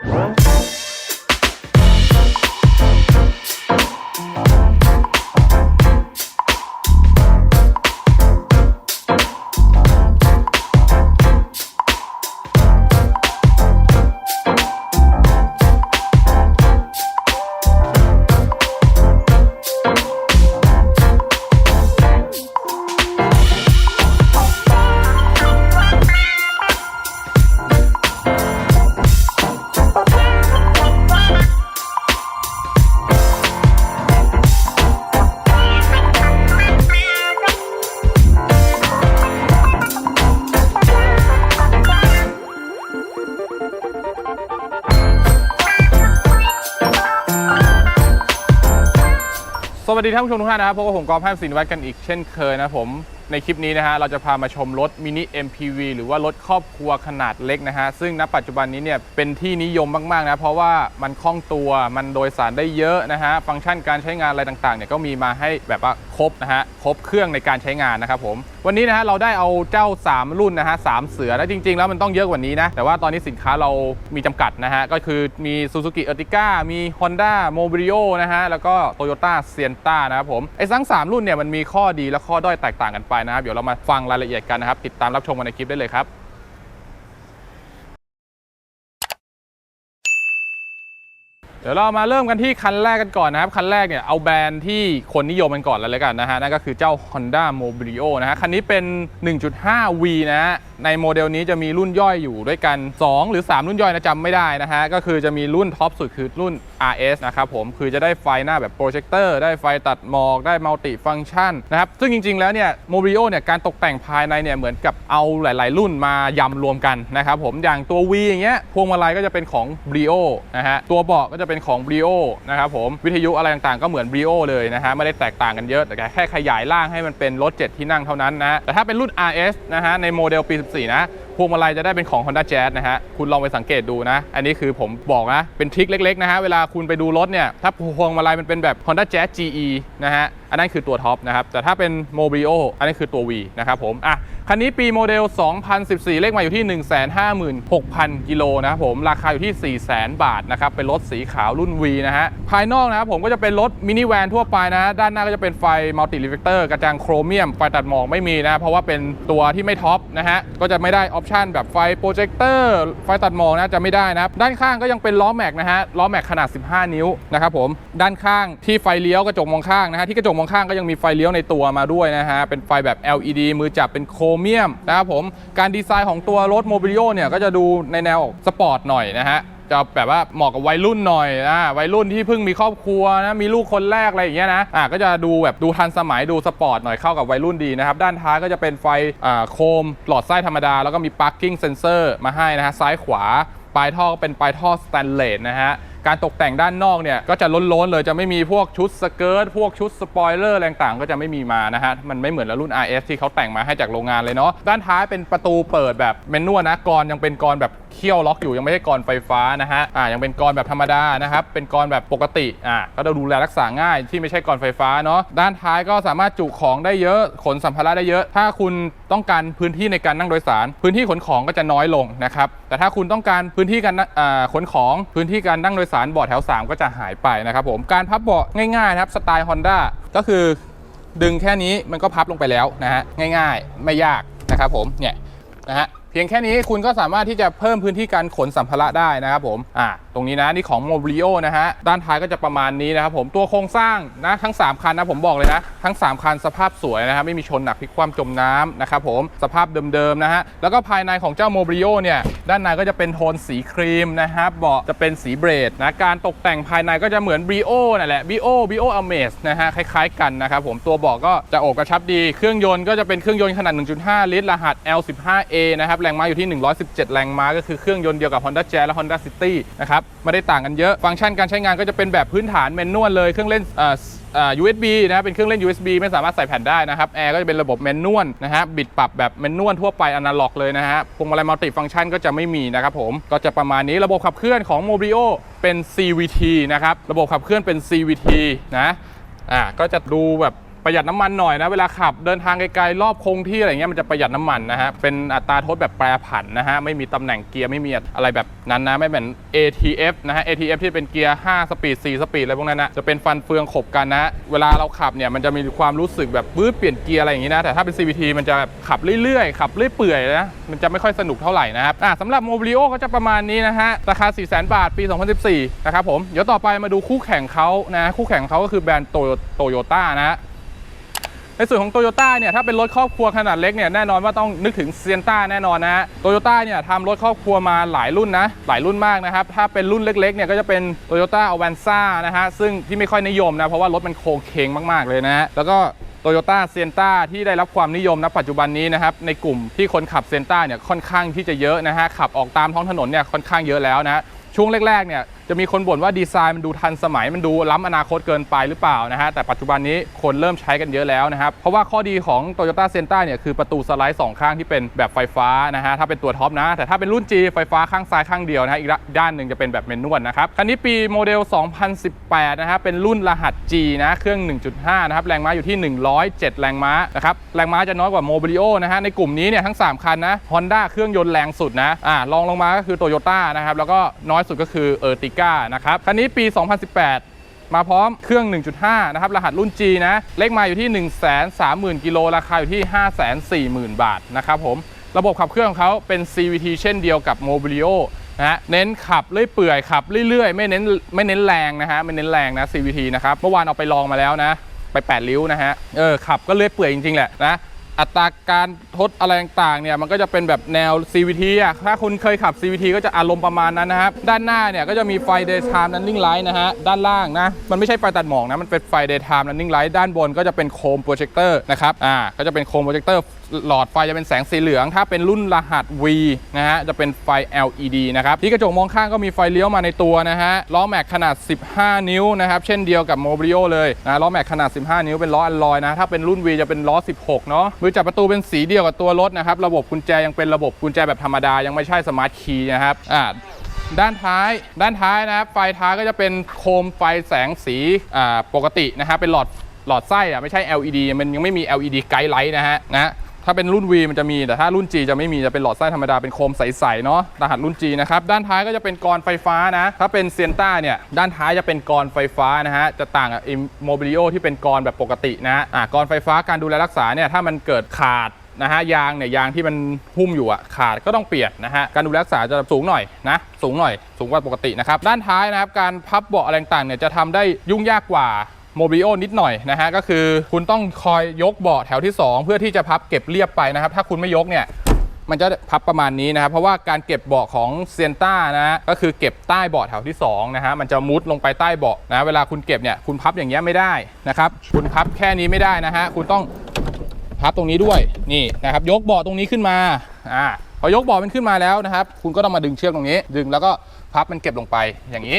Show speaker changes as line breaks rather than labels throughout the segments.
ส ดีท่านผู้ชมทุกท่านนะครับพบกับผมกอล์ฟแพมสินวัดกันอีกเช่นเคยนะผม ในคลิปนี้นะฮะเราจะพามาชมรถมินิ MPV หรือว่ารถครอบครัวขนาดเล็กนะฮะ ซึ่งณปัจจุบันนี้เนี่ยเป็นที่นิยมมาก ๆ นะ เพราะว่ามันคล่องตัวมันโดยสารได้เยอะนะฮะ ฟังก์ชันการใช้งานอะไรต่าง ๆ เนี่ยก็มีมาให้แบบว่าครบนะฮะ ครบเครื่องในการใช้งานนะครับผมวันนี้นะฮะเราได้เอาเจ้า 3 รุ่นนะฮะสามเสือแล้วจริง ๆ แล้วมันต้องเยอะกว่านี้นะ แต่ว่าตอนนี้สินค้าเรามีจำกัดนะฮะ ก็คือมี Suzuki Ertiga มี Honda m o b r i o นะฮะ แล้วก็ Toyota Sienta นะครับผม ไอ้ทั้ง 3 รุ่นเนี่ยมันมีข้อดีและข้อด้อยแตกต่างกันไปนะครับ เดี๋ยวเรามาฟังรายละเอียดกันนะครับ ติดตามรับชมกันในคลิปได้เลยครับ เดี๋ยวเรามาเริ่มกันที่คันแรกกันก่อนนะครับ คันแรกเนี่ยเอาแบรนด์ที่คนนิยมกันก่อนเลยแล้วกันนะฮะนั่นก็คือเจ้า Honda m o b r i o นะฮะคันนี้เป็น 1.5V นะฮะ ในโมเดลนี้จะมีรุ่นย่อยอยู่ด้วยกัน 2 หรือ 3 รุ่นย่อยนะจำไม่ได้นะฮะ ก็คือจะมีรุ่นท็อปสุดคือรุ่น RS นะครับผม คือจะได้ไฟหน้าแบบโปรเจคเตอร์ ได้ไฟตัดหมอก ได้มัลติฟังชันนะครับ ซึ่งจริง ๆ แล้วเนี่ยโมบิโอเนี่ยการตกแต่งภายในเนี่ยเหมือนกับเอาหลาย ๆ รุ่นมายำรวมกันนะครับผม อย่างตัว V อย่างเงี้ย พวงมาลัยก็จะเป็นของ Brio นะฮะ ตัวเบาะก็จะเป็นของ Brio นะครับผม วิทยุอะไรต่างๆ ก็เหมือน Brio เลยนะฮะ ไม่ได้แตกต่างกันเยอะ แต่แค่ขยายร่างให้มันเป็นรถ7ที่นั่งเท่านั้นนะแต่ถ้าเป็นรุ่น RS นะฮะในโมเดลปี14นะ พวงมาลัยจะได้เป็นของ Honda Jazz นะฮะ คุณลองไปสังเกตดูนะ อันนี้คือผมบอกนะ เป็นทริคเล็กๆนะฮะ เวลาคุณไปดูรถเนี่ย ถ้าพวงมาลัยมันเป็นแบบ Honda Jazz GE นะฮะ อันนั้นคือตัวท็อปนะครับ แต่ถ้าเป็น Mobrio อันนี้คือตัว V นะครับผม อะ คันนี้ปีโมเดล 2014 เลขมาอยู่ที่ 156,000 กิโลนะครับผม ราคาอยู่ที่ 400,000 บาทนะครับ เป็นรถสีขาวรุ่น V นะฮะ ภายนอกนะครับผมก็จะเป็นรถมินิแวนทั่วไปนะ ด้านหน้าก็จะเป็นไฟมัลติรีเฟกเตอร์กระจังโครเมียม ไฟตัดหมอกไม่มีนะ เพราะว่าเป็นตัวที่ไม่ท็อปนะฮะ ก็จะไม่ได้ออปชันแบบไฟโปรเจคเตอร์ไฟตัดหมอกนะจะไม่ได้นะครับด้านข้างก็ยังเป็นล้อแม็กนะฮะล้อแม็กขนาด 15 นิ้วนะครับผมด้านข้างที่ไฟเลี้ยวกระจกมองข้างนะฮะที่กระจกมองข้างก็ยังมีไฟเลี้ยวในตัวมาด้วยนะฮะเป็นไฟแบบ LED มือจับเป็นโครเมียมนะครับผมการดีไซน์ของตัวรถโมบิลิโอเนี่ยก็จะดูในแนวสปอร์ตหน่อยนะฮะ จะแบบว่าเหมาะกับวัยรุ่นหน่อยนะวัยรุ่นที่เพิ่งมีครอบครัวนะมีลูกคนแรกอะไรอย่างเงี้ยนะอะก็จะดูแบบดูทันสมัยดูสปอร์ตหน่อยเข้ากับวัยรุ่นดีนะครับด้านท้ายก็จะเป็นไฟอ่าโคมหลอดไส้ธรรมดา แล้วก็มี parking sensor มาให้นะฮะซ้ายขวาปลายท่อก็เป็นปลายท่อสแตนเลสนะฮะการตกแต่งด้านนอกเนี่ยก็จะล้นๆเลยจะไม่มีพวกชุดสเกิร์ตพวกชุดสปอยเลอร์อะไรต่างๆ ก็จะไม่มีมานะฮะ มันไม่เหมือนรุ่น RS ที่เขาแต่งมาให้จากโรงงานเลยเนาะด้านท้ายเป็นประตูเปิดแบบเมนนวลนะกรยังเป็นกรแบบเคี่ยวล็อกอยู่ยังไม่ใช่กรไฟฟ้านะฮะอ่ายังเป็นกรแบบธรรมดานะครับเป็นกรแบบปกติอ่าก็จะดูแลรักษาง่ายที่ไม่ใช่กรไฟฟ้าเนาะด้านท้ายก็สามารถจุของได้เยอะขนสัมภาระได้เยอะ ถ้าคุณต้องการพื้นที่ในการนั่งโดยสาร พื้นที่ขนของก็จะน้อยลงนะครับแต่ถ้าคุณต้องการพื้นที่การอ่าขนของพื้นที่การนั่งโดยสารเบาะแถว 3 ก็จะหายไปนะครับผมการพับเบาะง่ายๆนะครับสไตล์ Honda ก็คือดึงแค่นี้มันก็พับลงไปแล้วนะฮะง่ายๆ ไม่ยากนะครับผมเนี่ยนะฮะ เพียงแค่นี้คุณก็สามารถที่จะเพิ่มพื้นที่การขนสัมภาระได้นะครับผมอ่า รงนี้นะนี่ของ m o b r i o นะฮะด้านท้ายก็จะประมาณนี้นะครับผมตัวโครงสร้างนะทั้ง 3 คันนะผมบอกเลยนะ ทั้ง 3 คันสภาพสวยนะครับไม่มีชนหนักพลิกคว่ำจมน้ำนะครับผมสภาพเดิมๆนะฮะแล้วก็ภายในของเจ้า m o b r i o เนี่ยด้านในก็จะเป็นโทนสีครีมนะครับเบาะจะเป็นสีเบรดนะการตกแต่งภายในก็จะเหมือน Brio นั่นแหละ Brio Brio Amaze นะฮะคล้ายๆกันนะครับผมตัวเบาะก็จะโอบกระชับดีเครื่องยนต์ก็จะเป็นเครื่องยนต์ขนาด 1.5 ลิตรรหัส L15A นะครับแรงม้าอยู่ที่ 117 แรงม้าก็คือเครื่องยนต์เดียวกับ Honda Jazz และ Honda City นะครับไม่ได้ต่างกันเยอะ ฟังก์ชันการใช้งานก็จะเป็นแบบพื้นฐานแมนนวลเลยเครื่องเล่นเอ่ออ่า USB นะเป็นเครื่องเล่น USB ไม่สามารถใส่แผ่นได้นะครับแอร์ก็จะเป็นระบบแมนนวลนะฮะบิดปรับแบบแมนนวลทั่วไปอนาล็อกเลยนะฮะพวงมาลัยมัลติฟังก์ชันก็จะไม่มีนะครับผมก็จะประมาณนี้ระบบขับเคลื่อนของ Mobrio เป็น CVT นะครับระบบขับเคลื่อนเป็น CVT นะอ่าก็จะดูแบบ ประหยัดน้ำมันหน่อยนะ เวลาขับเดินทางไกลๆรอบคงที่อะไรเงี้ยมันจะประหยัดน้ำมันนะฮะ เป็นอัตราทดแบบแปรผันนะฮะ ไม่มีตำแหน่งเกียร์ไม่มีอะไรแบบนั้นนะ ไม่เหมือน ATF นะฮะ ATF ที่เป็นเกียร์ 5 สปีด 4 สปีดอะไรพวกนั้นนะจะเป็นฟันเฟืองขบกันนะ เวลาเราขับเนี่ยมันจะมีความรู้สึกแบบบื้อเปลี่ยนเกียร์อะไรอย่างงี้นะ แต่ถ้าเป็น CVT มันจะแบบขับเรื่อยๆขับเรื่อยเปื่อยนะ มันจะไม่ค่อยสนุกเท่าไหร่นะครับอะสำหรับ Mobilio ก็จะประมาณนี้นะฮะ ราคา 4 0 0 0 0 0 บาท ปี 2014 นะครับผม เดี๋ยวต่อไปมาดูคู่แข่งเขานะ คู่แข่งเขาก็คือแบรนด์โตโยต้านะ ในส่วนของโตโยต้าเนี่ยถ้าเป็นรถครอบครัวขนาดเล็กเนี่ยแน่นอนว่าต้องนึกถึงเซียนต้าแน่นอนนะฮะโตโยต้าเนี่ยทำรถครอบครัวมาหลายรุ่นนะหลายรุ่นมากนะครับถ้าเป็นรุ่นเล็กๆเนี่ยก็จะเป็นโตโยต้าอเวนซ่านะฮะซึ่งที่ไม่ค่อยนิยมนะเพราะว่ารถมันโค้งเคงมากๆเลยนะแล้วก็โตโยต้าเซนต้าที่ได้รับความนิยมณปัจจุบันนี้นะครับในกลุ่มที่คนขับเซนต้าเนี่ยค่อนข้างที่จะเยอะนะฮะขับออกตามท้องถนนเนี่ยค่อนข้างเยอะแล้วนะฮะช่วงแรกๆเนี่ย จะมีคนบ่นว่าดีไซน์มันดูทันสมัยมันดูล้ำอนาคตเกินไปหรือเปล่านะฮะแต่ปัจจุบันนี้คนเริ่มใช้กันเยอะแล้วนะครับ เพราะว่าข้อดีของ Toyota s e n t r a เนี่ยคือประตูสไลด์ 2 ข้างที่เป็นแบบไฟฟ้านะฮะถ้าเป็นตัวท็อปนะ แต่ถ้าเป็นรุ่น G ไฟฟ้าข้างซ้ายข้างเดียวนะฮะอีกด้านหนึ่งจะเป็นแบบเมนนวลนะครับคันนี้ปีโมเดล 2018 นะฮะเป็นรุ่นรหัส G นะเครื่อง 1.5 นะครับแรงม้าอยู่ที่ 107 แรงม้านะครับแรงม้าจะน้อยกว่าโมบิลิโอนะฮะในกลุ่มนี้เนี่ยทั้ง 3 คันนะ Honda เครื่องยนต์แรงสุดนะอ่ารองลงมาก็คือ Toyota นะครับแล้วก็น้อยสุดก็คือ Ertiga นะครับคันนี้ปี 2018 มาพร้อมเครื่อง 1.5 นะครับ รหัสรุ่น G นะ เลขมาอยู่ที่ 130,000 กิโล ราคาอยู่ที่ 540,000 บาทนะครับผม ระบบขับเครื่องของเขาเป็น CVT เช่นเดียวกับ Mobilio นะฮะเน้นขับเรื่อยเปื่อยขับเรื่อยๆ ไม่เน้นไม่เน้นแรงนะฮะไม่เน้นแรงนะ CVT นะครับ เมื่อวานเอาไปลองมาแล้วนะ ไป8ริ้วนะฮะ เออขับก็เรื่อยเปื่อยจริงๆ แหละนะ อัตราการทดอะไรต่างๆเนี่ยมันก็จะเป็นแบบแนว CVT อะถ้าคุณเคยขับ CVT ก็จะอารมณ์ประมาณนั้นนะครับ ด้านหน้าเนี่ยก็จะมีไฟ daytime running light นะฮะ ด้านล่างนะ มันไม่ใช่ไฟตัดหมอกนะ มันเป็นไฟ daytime running light ด้านบนก็จะเป็นโคมโปรเจคเตอร์นะครับ อ่า ก็จะเป็นโคมโปรเจคเตอร์ หลอดไฟจะเป็นแสงสีเหลือง ถ้าเป็นรุ่นรหัส V นะฮะจะเป็นไฟ LED นะครับที่กระจกมองข้างก็มีไฟเลี้ยวมาในตัวนะฮะล้อแม็กขนาด 15 นิ้วนะครับเช่นเดียวกับ Mobilio เลยนะล้อแม็กขนาด 15 นิ้วเป็นล้ออัลลอยนะถ้าเป็นรุ่น V จะเป็นล้อ 16 เนาะมือจับประตูเป็นสีเดียวกับตัวรถนะครับระบบกุญแจยังเป็นระบบกุญแจแบบธรรมดายังไม่ใช่สมาร์ทคีย์นะครับอ่าด้านท้าย ด้านท้ายนะครับ ไฟท้ายก็จะเป็นโคมไฟแสงสีอ่าปกตินะครับ เป็นหลอดหลอดไส้อะไม่ใช่ LED มันยังไม่มี LED ไกด์ไลท์นะฮะนะ ถ้าเป็นรุ่น V มันจะมี แต่ถ้ารุ่น G จะไม่มีจะเป็นหลอดไส้ธรรมดาเป็นโคมใสๆเนาะรหัสรุ่น G นะครับด้านท้ายก็จะเป็นกรไฟฟ้านะ ถ้าเป็นเซียนต้าเนี่ยด้านท้ายจะเป็นกรไฟฟ้านะฮะจะต่างกับโมบิลิโอที่เป็นกรแบบปกตินะอ่ากรไฟฟ้าการดูแลรักษาเนี่ยถ้ามันเกิดขาดนะฮะยางเนี่ยยางที่มันหุ้มอยู่อะขาดก็ต้องเปลี่ยนนะฮะการดูแลรักษาจะสูงหน่อยนะสูงหน่อยสูงกว่าปกตินะครับด้านท้ายนะครับการพับเบาะอะไรต่างเนี่ยจะทำได้ยุ่งยากกว่า โมบิโอนิดหน่อยนะฮะก็คือคุณต้องคอยยกเบาะแถวที่ 2 เพื่อที่จะพับเก็บเรียบไปนะครับ ถ้าคุณไม่ยกเนี่ยมันจะพับประมาณนี้นะครับ เพราะว่าการเก็บเบาะของเซียนต้านะฮะก็คือเก็บใต้เบาะแถวที่2นะฮะมันจะมุดลงไปใต้เบาะนะเวลาคุณเก็บเนี่ยคุณพับอย่างเงี้ยไม่ได้นะครับคุณพับแค่นี้ไม่ได้นะฮะคุณต้องพับตรงนี้ด้วยนี่นะครับ ยกเบาะตรงนี้ขึ้นมาอ่าพอยกเบาะมันขึ้นมาแล้วนะครับ คุณก็ต้องมาดึงเชือกตรงนี้ ดึงแล้วก็พับมันเก็บลงไปอย่างนี้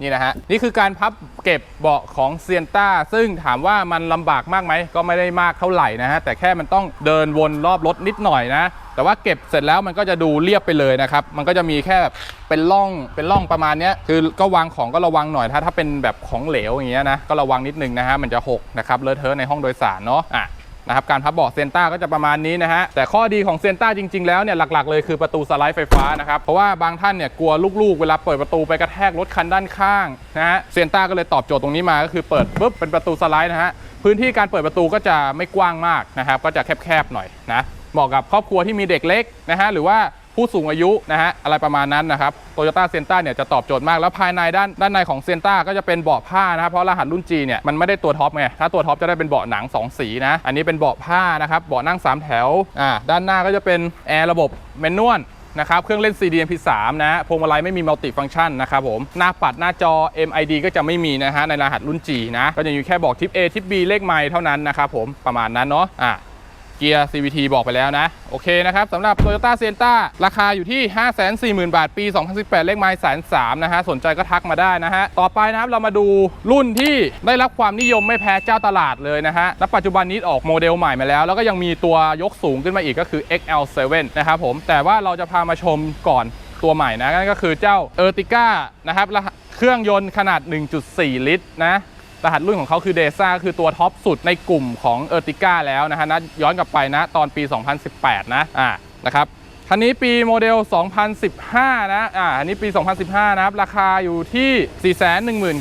นี่นะฮะนี่คือการพับเก็บเบาะของเซียนต้า ซึ่งถามว่ามันลำบากมากไหมก็ไม่ได้มากเท่าไหร่นะฮะแต่แค่มันต้องเดินวนรอบรถนิดหน่อยนะแต่ว่าเก็บเสร็จแล้วมันก็จะดูเรียบไปเลยนะครับ มันก็จะมีแค่แบบเป็นร่องเป็นร่องประมาณนี้คือก็วางของก็ระวังหน่อย ถ้าถ้าเป็นแบบของเหลวอย่างเงี้ยนะก็ระวังนิดนึงนะฮะมันจะหกนะครับเลอะเทอะในห้องโดยสารเนาะอะ นะครับการพับเบาะเซนต้าก็จะประมาณนี้นะฮะแต่ข้อดีของเซนต้าจริง ๆ แล้วเนี่ยหลักๆเลยคือประตูสไลด์ไฟฟ้านะครับเพราะว่าบางท่านเนี่ยกลัวลูกๆ เวลาเปิดประตูไปกระแทกรถคันด้านข้างนะฮะเซนต้าก็เลยตอบโจทย์ตรงนี้มาก็คือเปิดปุ๊บเป็นประตูสไลด์นะฮะพื้นที่การเปิดประตูก็จะไม่กว้างมากนะครับก็จะแคบๆหน่อยนะเหมาะกับครอบครัวที่มีเด็กเล็กนะฮะหรือว่า ผู้สูงอายุนะฮะอะไรประมาณนั้นนะครับโตโยต้าเซนต้าเนี่ยจะตอบโจทย์มาก แล้วภายในด้านด้านในของเซนต้าก็จะเป็นเบาะผ้านะครับเพราะรหัสรุ่น G เนี่ยมันไม่ได้ตัวท็อปไงถ้าตัวท็อปจะได้เป็นเบาะหนัง 2 สีนะอันนี้เป็นเบาะผ้านะครับเบาะนั่ง 3 แถวอ่าด้านหน้าก็จะเป็นแอร์ระบบแมนนวลนะครับเครื่องเล่น CD MP3 นะพวงมาลัยไม่มีมัลติฟัง c t ชันนะครับผม หน้าปัดหน้าจอ MID ก็จะไม่มีนะฮะในรหัสรุ่น G นะ ก็จะอยู่แค่บอกทิป A ทิป B เลขไมล์เท่านั้นนะครับผมประมาณนั้นเนาะอ่า เกียร์ CVT บอกไปแล้วนะ โอเคนะครับสำหรับ Toyota s e n t a ราคาอยู่ที่ 540,000 บาท ปี 2018 เลขไมล์แสนสามนะฮะ สนใจก็ทักมาได้นะฮะ ต่อไปนะครับ เรามาดูรุ่นที่ได้รับความนิยมไม่แพ้เจ้าตลาดเลยนะฮะและปัจจุบันนี้ออกโมเดลใหม่มาแล้ว แล้วก็ยังมีตัวยกสูงขึ้นมาอีกก็คือ XL7 นะครับผมแต่ว่าเราจะพามาชมก่อนตัวใหม่นะนั่นก็คือเจ้า Ertiga นะครับเครื่องยนต์ขนาด 1.4 ลิตรนะ รหัสรุ่นของเขาคือเดซ่าคือตัวท็อปสุดในกลุ่มของเออร์ติก้าแล้วนะฮะนะย้อนกลับไปนะตอนปี 2018 นะอ่านะครับคันนี้ปีโมเดล 2015 นะอ่าอันนี้ปี 2015 นะครับ ราคาอยู่ที่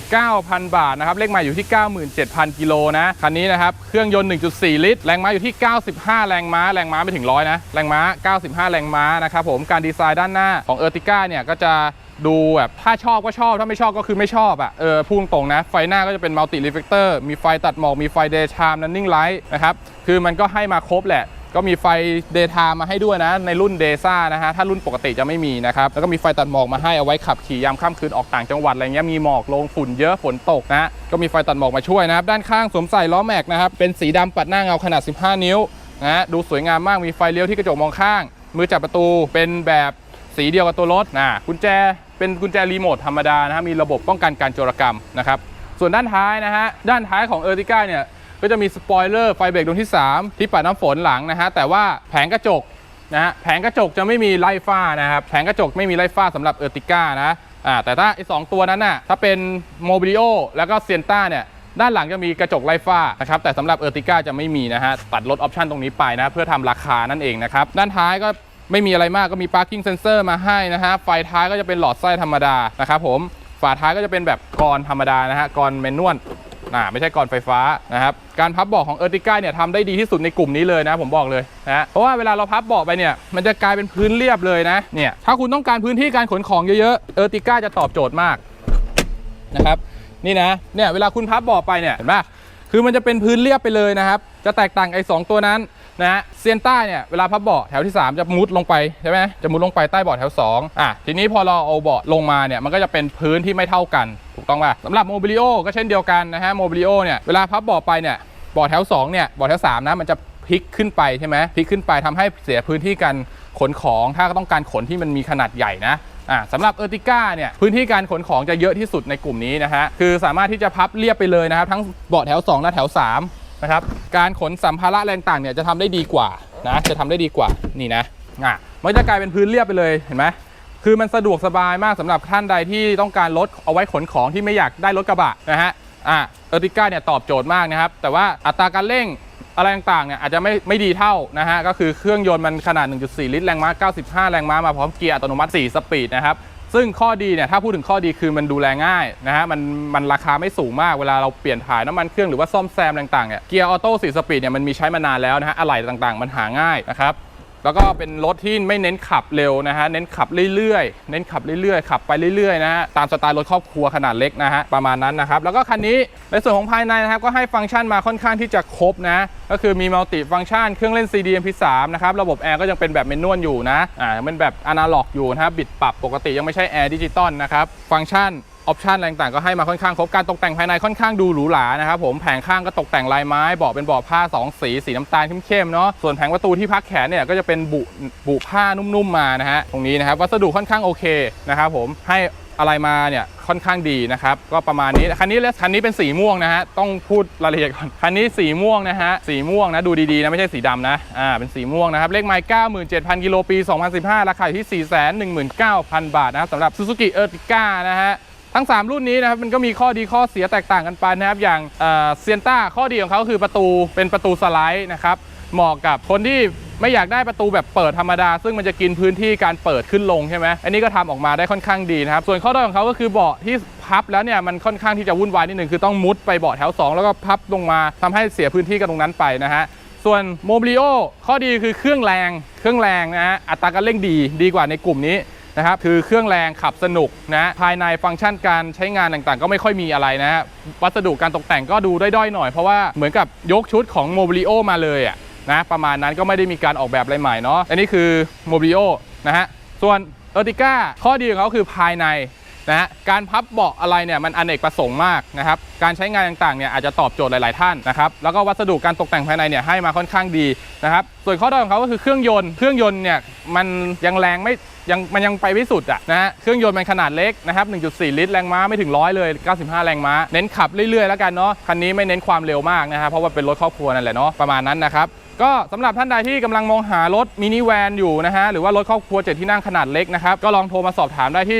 419,000 บาทนะครับ เลขม่อยู่ที่ 97,000 กิโลนะ คันนี้นะครับ เครื่องยนต์ 1.4 ลิตร แรงม้าอยู่ที่ 95 แรงม้า แรงม้าไม่ถึงร้อยนะ แรงม้า 95 แรงม้านะครับผม การดีไซน์ด้านหน้าของเออร์ติก้าเนี่ย ก็จะ ดูแบบถ้าชอบก็ชอบ ถ้าไม่ชอบก็คือไม่ชอบอะ่ะเออพูดตรงนะ ไฟหน้าก็จะเป็นมัลติรีเฟกเตอร์มีไฟตัดหมอก มีไฟเดย์ i ามนันนิ่งไลท์นะครับ คือมันก็ให้มาครบแหละ ก็มีไฟ Daytime มาให้ด้วยนะ ในรุ่นเดซ่านะฮะ ถ้ารุ่นปกติจะไม่มีนะครับ แล้วก็มีไฟตัดหมอกมาให้เอาไว้ขับขี่ยามค่ำคืนออกต่างจังหวัดอะไรเงี้ยมีหมอกลงฝุ่นเยอะฝนตกนะก็มีไฟตัดหมอกมาช่วยนะครับด้านข้างสวมใส่ล้อแม็กนะครับเป็นสีดำปัดหน้าเงาขนาด 15 นิ้วนะฮะดูสวยงามมากมีไฟเลี้ยวที่กระจกมองข้าง มือจับประตูเป็นแบบสีเดียวกับตัวรถนะกุญแจ เป็นกุญแจรีโมทธรรมดานะฮะมีระบบป้องกันการโจรกรรมนะครับ ส่วนด้านท้ายนะฮะด้านท้ายของเออร์ติก้าเนี่ยก็จะมีสปอยเลอร์ไฟเบรกดวงที่ 3 ที่ปัดน้ำฝนหลังนะฮะแต่ว่าแผงกระจกนะฮะแผงกระจกจะไม่มีไล่ฝ้านะครับแผงกระจกไม่มีไล่ฝ้าสำหรับเออร์ติก้านะอ่าแต่ถ้าไอ้สองตัวนั้นน่ะถ้าเป็นโมบิ l โอแล้วก็เซียนต้าเนี่ยด้านหลังจะมีกระจกไล่ฝ้านะครับแต่สำหรับเออร์ติก้าจะไม่มีนะฮะตัดลดออปชันตรงนี้ไปนะเพื่อทำราคานั่นเองนะครับด้านท้ายก็ ไม่มีอะไรมากก็มี parking sensor มาให้นะฮะ ไฟท้ายก็จะเป็นหลอดไส้ธรรมดานะครับผม ฝาท้ายก็จะเป็นแบบกรอนธรรมดานะฮะ กรอนแมนนวลอ่าไม่ใช่กรไฟฟ้านะครับ การพับเบาะของเออร์ติก้าเนี่ยทำได้ดีที่สุดในกลุ่มนี้เลยนะผมบอกเลยนะเพราะว่าเวลาเราพับเบาะไปเนี่ยมันจะกลายเป็นพื้นเรียบเลยนะเนี่ยถ้าคุณต้องการพื้นที่การขนของเยอะๆเออร์ติก้าจะตอบโจทย์มากนะครับนี่นะเนี่ยเวลาคุณพับเบาะไปเนี่ยเห็นปะคือมันจะเป็นพื้นเรียบไปเลยนะครับ จะแตกต่างไอ้สองตัวนั้น นะฮะเซียนต้าเนี่ยเวลาพับเบาะแถวที่ 3 จะมุดลงไปใช่ไหมจะมุดลงไปใต้เบาะแถว2อะทีนี้พอเราเอาเบาะลงมาเนี่ยมันก็จะเป็นพื้นที่ไม่เท่ากันถูกต้องป่ะสำหรับโมบิลิโอก็เช่นเดียวกันนะฮะโมบิลิโอเนี่ยเวลาพับเบาะไปเนี่ยเบาะแถว2เนี่ยเบาะแถว3นะมันจะพลิกขึ้นไปใช่ไหมพลิกขึ้นไปทำให้เสียพื้นที่การขนของถ้าต้องการขนที่มันมีขนาดใหญ่นะอ่าสำหรับเออร์ติก้าเนี่ยพื้นที่การขนของจะเยอะที่สุดในกลุ่มนี้นะฮะคือสามารถที่จะพับเรียบไปเลยนะครับทั้งเบาะแถว 2 และแถว 3 นะครับการขนสัมภาระแรงต่างเนี่ยจะทำได้ดีกว่านะจะทำได้ดีกว่านี่นะอะมันจะกลายเป็นพื้นเรียบไปเลยเห็นไหมคือมันสะดวกสบายมากสำหรับท่านใดที่ต้องการรถเอาไว้ขนของที่ไม่อยากได้รถกระบะนะฮะอะเออร์ติก้าเนี่ยตอบโจทย์มากนะครับ แต่ว่าอัตราการเร่งอะไรต่างๆเนี่ยอาจจะไม่ไม่ดีเท่านะฮะก็คือเครื่องยนต์มันขนาด 1.4 ลิตรแรงม้า 95 แรงม้ามาพร้อมเกียร์อัตโนมัติ 4 สปีดนะครับ ซึ่งข้อดีเนี่ยถ้าพูดถึงข้อดีคือมันดูแลง่ายนะฮะมันมันราคาไม่สูงมากเวลาเราเปลี่ยนถ่ายน้ำมันเครื่องหรือว่าซ่อมแซมต่างๆเนี่ยเกียร์ออโต้สี่สปีดเนี่ยมันมีใช้มานานแล้วนะฮะอะไหล่ต่างๆ มันหาง่ายนะครับ แล้วก็เป็นรถที่ไม่เน้นขับเร็วนะฮะ เน้นขับเรื่อยๆ เน้นขับเรื่อยๆ ขับไปเรื่อยๆนะฮะ ตามสไตล์รถครอบครัวขนาดเล็กนะฮะ ประมาณนั้นนะครับ แล้วก็คันนี้ในส่วนของภายในนะครับ ก็ให้ฟังก์ชันมาค่อนข้างที่จะครบนะ ก็คือมีมัลติฟังก์ชัน เครื่องเล่น CD MP3 นะครับ ระบบแอร์ก็ยังเป็นแบบเมนนวลอยู่นะ อ่ายังเป็นแบบอนาล็อกอยู่นะครับบิดปรับปกติยังไม่ใช่แอร์ดิจิตอลนะครับ ฟังก์ชัน ออปชันอะไรต่างก็ให้มาค่อนข้างครบการตกแต่งภายในค่อนข้างดูหรูหรานะครับผมแผงข้างก็ตกแต่งลายไม้เบาะเป็นเบาะผ้า 2 สีสีน้ำตาลเข้มๆเนาะส่วนแผงประตูที่พักแขนเนี่ยก็จะเป็นบุบุผ้านุ่มๆมานะฮะตรงนี้นะครับวัสดุค่อนข้างโอเคนะครับผมให้อะไรมาเนี่ยค่อนข้างดีนะครับก็ประมาณนี้คันนี้และคันนี้เป็นสีม่วงนะฮะต้องพูดรายละเอียดก่อนคันนี้สีม่วงนะฮะสีม่วงนะดูดีๆนะไม่ใช่สีดำนะอ่าเป็นสีม่วงนะครับเลขไมล์97,000กิโลปี 2015 ราคาอยู่ที่ 419,000 บาทนะครับสำหรับ Suzuki Ertiga นะฮะ ทั้ง 3 รุ่นนี้นะครับมันก็มีข้อดีข้อเสียแตกต่างกันไปนะครับอย่างเซียนต้าข้อดีของเขาคือประตูเป็นประตูสไลด์นะครับเหมาะกับคนที่ไม่อยากได้ประตูแบบเปิดธรรมดา ซึ่งมันจะกินพื้นที่การเปิดขึ้นลงใช่ไหมอันนี้ก็ทำออกมาได้ค่อนข้างดีนะครับ ส่วนข้อด้อยของเขาก็คือเบาะที่พับแล้วเนี่ยมันค่อนข้างที่จะวุ่นวายนิดหนึ่งคือต้องมุดไปเบาะแถว 2 แล้วก็พับลงมาทำให้เสียพื้นที่กันตรงนั้นไปนะฮะส่วนโมบิโอข้อดีคือเครื่องแรง เครื่องแรงนะฮะอัตราการเร่งดีดีกว่าในกลุ่มนี้ นะครับคือเครื่องแรงขับสนุกนะภายในฟังก์ชันการใช้งานต่างๆ ก็ไม่ค่อยมีอะไรนะฮะวัสดุการตกแต่งก็ดูด้อยๆหน่อยเพราะว่าเหมือนกับยกชุดของโมบิ l โอมาเลยอะนะประมาณนั้นก็ไม่ได้มีการออกแบบอะไรใหม่เนาะอันนี้คือโมบิ l โอนะฮะส่วนเออติก้าข้อดีของเขาคือภายในนะฮะการพับเบาะอะไรเนี่ยมันอเนกประสงค์มากนะครับการใช้งานต่างๆเนี่ยอาจจะตอบโจทย์หลายๆท่านนะครับแล้วก็วัสดุการตกแต่งภายในเนี่ยให้มาค่อนข้างดีนะครับส่วนข้อด้อยของเขาก็คือเครื่องยนต์เครื่องยนต์เนี่ยมันยังแรงไม่ ยังมันยังไปไม่สุดอะนะฮะเครื่องยนต์มันขนาดเล็กนะครับ 1.4 ลิตรแรงม้าไม่ถึงร้อยเลย 95 แรงม้า เน้นขับเรื่อยๆแล้วกันเนาะคันนี้ไม่เน้นความเร็วมากนะครับเพราะว่าเป็นรถครอบครัวนั่นแหละเนาะประมาณนั้นนะครับ ก็สำหรับท่านใดที่กำลังมองหารถมินิแวนอยู่นะฮะหรือว่ารถครอบครัวเจ็ดที่นั่งขนาดเล็กนะครับก็ลองโทรมาสอบถามได้ที่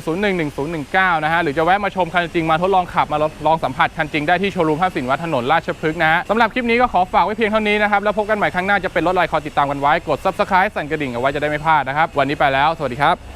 0901011019 นะฮะหรือจะแวะมาชมคันจริงมาทดลองขับมาลองสัมผัสคันจริงได้ที่โชว์รูมห้างสินวัฒน์ถนนราชพฤกษ์นะฮะสำหรับคลิปนี้ก็ขอฝากไว้เพียงเท่านี้นะครับแล้วพบกันใหม่ครั้งหน้าจะเป็นรถอะไรคอยติดตามกันไว้กด subscribe สั่นกระดิ่งเอาไว้จะได้ไม่พลาดนะครับวันนี้ไปแล้ว สวัสดีครับ